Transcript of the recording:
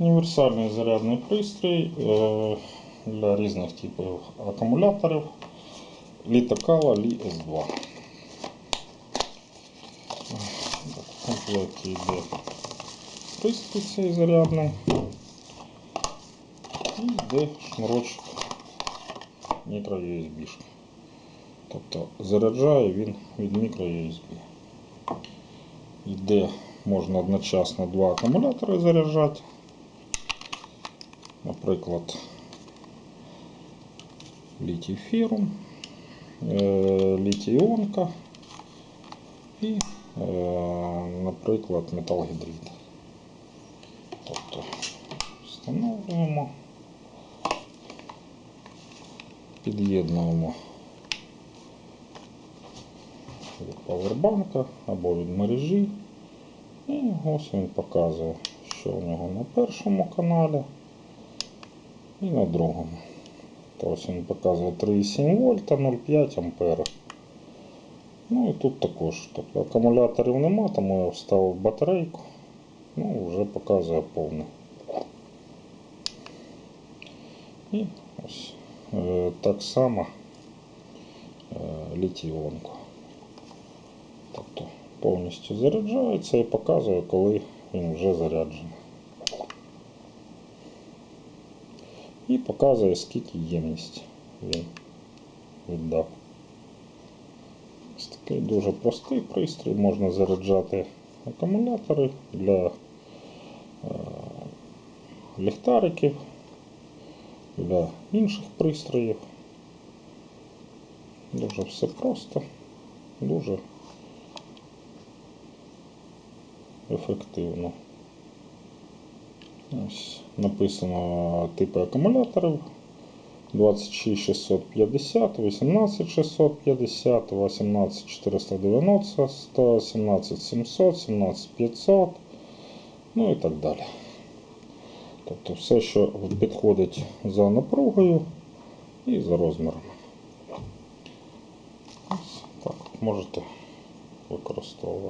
Універсальний зарядний пристрій е, для різних типів акумуляторів Літокала Li S2. В комплекті йде пристрій цей зарядний і йде шнурочок мікро USB. Тобто заряджає він від мікро USB. Йде можна одночасно два акумулятори заряджати. Наприклад, літій фірум, літій іонка і, е, наприклад, металгідрид. Тобто встановлюємо, під'єднуємо від павербанка або від мережі. І ось він показує, що у нього на першому каналі і на другому. То ось він показує 3,7 вольта, 0,5 ампера. Ну і тут також. Тобто акумуляторів нема, тому я вставив батарейку. Ну, вже показує повний. І ось е, так само е, літій-іонку. Тобто повністю заряджається і показує, коли він вже заряджений. І показує, скільки ємність він віддав. Ось такий дуже простий пристрій, можна заряджати акумулятори для е, ліхтариків, для інших пристроїв. Дуже все просто, дуже ефективно. Ось написано типи акумуляторів 26650, 18650, 18490, 100, 17700, 17500, ну і так далі. Тобто все, що підходить за напругою і за розміром. Ось так можете використовувати.